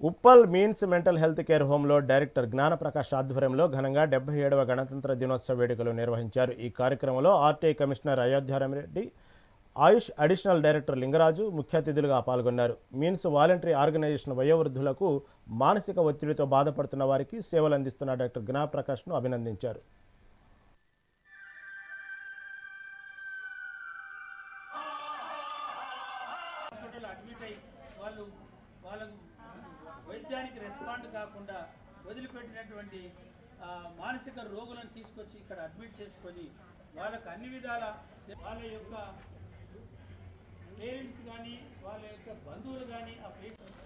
Uppal means mental health care హోంలో director Gnanaprakash ఆధ్వర్యంలో ఘనంగా డెబ్బై ఏడవ గణతంత్ర దినోత్సవ వేడుకలు నిర్వహించారు ఈ కార్యక్రమంలో RTI commissioner Ayodhyaramireddy Ayush additional director Lingaraju ముఖ్య అతిథులుగా పాల్గొన్నారు మీన్స్ వాలంటరీ ఆర్గనైజేషన్ వయోవృద్ధులకు మానసిక ఒత్తిడితో బాధపడుతున్న వారికి సేవలు అందిస్తున్న డాక్టర్ జ్ఞానప్రకాష్ను అభినందించారు వాళ్ళు వాళ్ళకు వైద్యానికి రెస్పాండ్ కాకుండా వదిలిపెట్టినటువంటి మానసిక రోగులను తీసుకొచ్చి ఇక్కడ అడ్మిట్ చేసుకొని వాళ్ళకు అన్ని విధాల వాళ్ళ యొక్క పేరెంట్స్ కానీ వాళ్ళ యొక్క బంధువులు కానీ ఆ పేషెంట్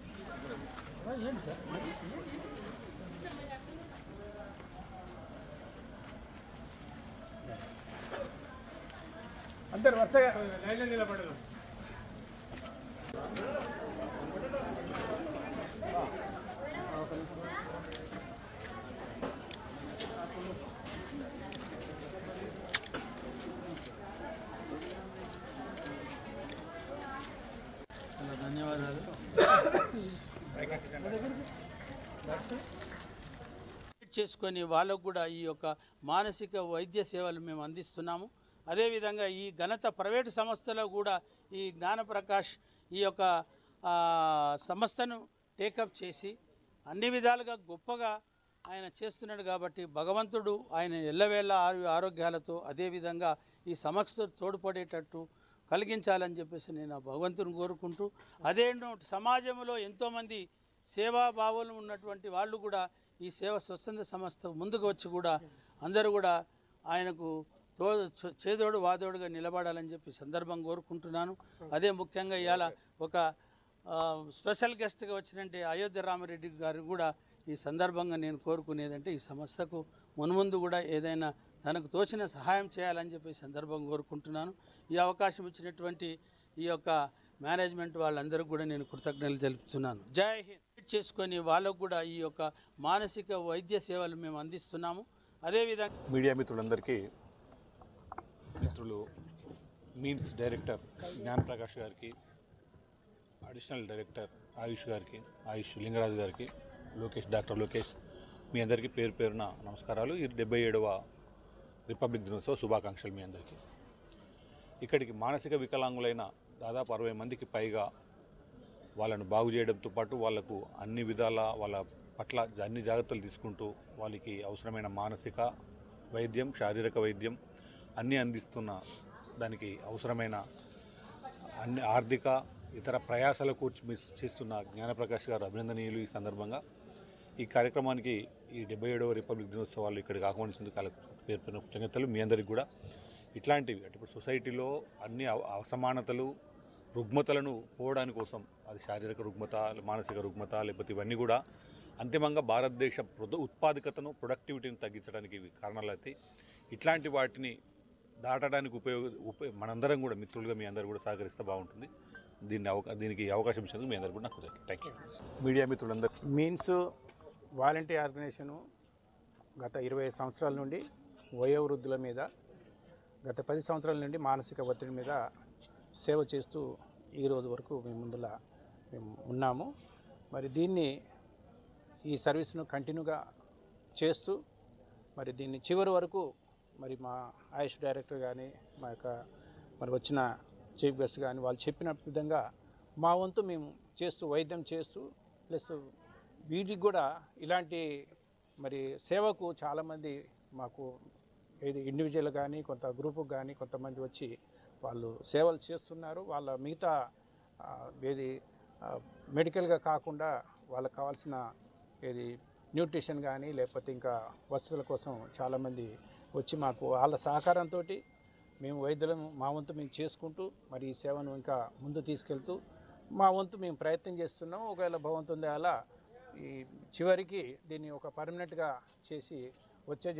అందరు వరుసగా లైన్లో నిలబడదాం. చేసుకొని వాళ్ళకు కూడా ఈ యొక్క మానసిక వైద్య సేవలు మేము అందిస్తున్నాము. అదేవిధంగా ఈ ఘనత ప్రైవేటు సంస్థలో కూడా ఈ జ్ఞానప్రకాష్ ఈ యొక్క సంస్థను టేకప్ చేసి అన్ని విధాలుగా గొప్పగా ఆయన చేస్తున్నాడు కాబట్టి భగవంతుడు ఆయన ఎల్లవేళ ఆరోగ్యాలతో అదేవిధంగా ఈ సమస్య తోడ్పడేటట్టు కలిగించాలని చెప్పేసి నేను ఆ భగవంతుని కోరుకుంటూ అదేంటో సమాజంలో ఎంతోమంది సేవాభావాలు ఉన్నటువంటి వాళ్ళు కూడా ఈ సేవ స్వచ్ఛంద సంస్థ ముందుకు వచ్చి కూడా అందరూ కూడా ఆయనకు తో చేదోడు వాదోడుగా నిలబడాలని చెప్పి సందర్భం కోరుకుంటున్నాను. అదే ముఖ్యంగా ఇవాళ ఒక స్పెషల్ గెస్ట్గా వచ్చినట్టే అయోధ్య రామరెడ్డి గారు కూడా ఈ సందర్భంగా నేను కోరుకునేదంటే ఈ సంస్థకు మున్ముందు కూడా ఏదైనా తనకు తోచిన సహాయం చేయాలని చెప్పి సందర్భం కోరుకుంటున్నాను. ఈ అవకాశం ఇచ్చినటువంటి ఈ యొక్క మేనేజ్మెంట్ వాళ్ళందరికీ కూడా నేను కృతజ్ఞతలు తెలుపుతున్నాను. జై హింద్. చేసుకొని వాళ్ళకు కూడా ఈ యొక్క మానసిక వైద్య సేవలు మేము అందిస్తున్నాము. అదేవిధంగా మీడియా మిత్రులందరికీ మిత్రులు మీన్స్ డైరెక్టర్ జ్ఞాన్ ప్రకాష్ గారికి అడిషనల్ డైరెక్టర్ ఆయుష్ గారికి ఆయుష్ లింగరాజు గారికి లోకేష్ డాక్టర్ లోకేష్ మీ అందరికీ పేరు పేరున నమస్కారాలు. ఈ డెబ్బై ఏడవ రిపబ్లిక్ దినోత్సవ శుభాకాంక్షలు మీ అందరికీ. ఇక్కడికి మానసిక వికలాంగులైన దాదాపు అరవై మందికి పైగా వాళ్ళను బాగు చేయడంతో పాటు వాళ్ళకు అన్ని విధాల వాళ్ళ పట్ల అన్ని జాగ్రత్తలు తీసుకుంటూ వాళ్ళకి అవసరమైన మానసిక వైద్యం శారీరక వైద్యం అన్నీ అందిస్తున్న దానికి అవసరమైన అన్ని ఆర్థిక ఇతర ప్రయాసాల కూర్చి మిస్ చేస్తున్న జ్ఞానప్రకాష్ గారు అభినందనీయులు ఈ సందర్భంగా. ఈ కార్యక్రమానికి ఈ డెబ్బై ఏడవ రిపబ్లిక్ దినోత్సవాలు ఇక్కడికి ఆహ్వానించేందుకు కాల పేరు పేరున కృతజ్ఞతలు. మీ అందరికీ కూడా ఇట్లాంటివి అంటే ఇప్పుడు సొసైటీలో అన్ని అవ- అసమానతలు రుగ్మతలను పోవడానికి కోసం అది శారీరక రుగ్మత మానసిక రుగ్మత లేకపోతే ఇవన్నీ కూడా అంతిమంగా భారతదేశ ఉత్పాదకతను ప్రొడక్టివిటీని తగ్గించడానికి ఇవి కారణాలు అయితే ఇట్లాంటి వాటిని దాటడానికి ఉపయోగ ఉప మనందరం కూడా మిత్రులుగా మీ అందరూ కూడా సహకరిస్తే బాగుంటుంది. దీన్ని అవకా దీనికి అవకాశం ఇచ్చినందుకు మీ అందరూ కూడా నాకు థ్యాంక్ యూ మీడియా మిత్రులందరూ. మీన్స్ వాలంటీర్ ఆర్గనైజేషను గత ఇరవై సంవత్సరాల నుండి వయోవృద్ధుల మీద గత పది సంవత్సరాల నుండి మానసిక ఒత్తిడి మీద సేవ చేస్తూ ఈ రోజు వరకు మేము ముందుల మేము ఉన్నాము. మరి దీన్ని ఈ సర్వీస్ను కంటిన్యూగా చేస్తూ మరి దీన్ని చివరి వరకు మరి మా ఆయుష్ డైరెక్టర్ కానీ మా యొక్క మరి వచ్చిన చీఫ్ గెస్ట్ కానీ వాళ్ళు చెప్పిన విధంగా మా వంతు మేము చేస్తూ వైద్యం చేస్తూ ప్లస్ వీటికి కూడా ఇలాంటి మరి సేవకు చాలామంది మాకు ఏది ఇండివిజువల్ కానీ కొంత గ్రూపు కానీ కొంతమంది వచ్చి వాళ్ళు సేవలు చేస్తున్నారు. వాళ్ళ మిగతా ఏది మెడికల్గా కాకుండా వాళ్ళకి కావాల్సిన ఏది న్యూట్రిషన్ కానీ లేకపోతే ఇంకా వసతుల కోసం చాలామంది వచ్చి మాకు వాళ్ళ సహకారంతో మేము వైద్యులను మా వంతు మేము చేసుకుంటూ మరి ఈ సేవను ఇంకా ముందు తీసుకెళ్తూ మా వంతు మేము ప్రయత్నం చేస్తున్నాం. ఒకవేళ భగవంతుంది అలా ఈ చివరికి దీన్ని ఒక పర్మనెంట్గా చేసి వచ్చే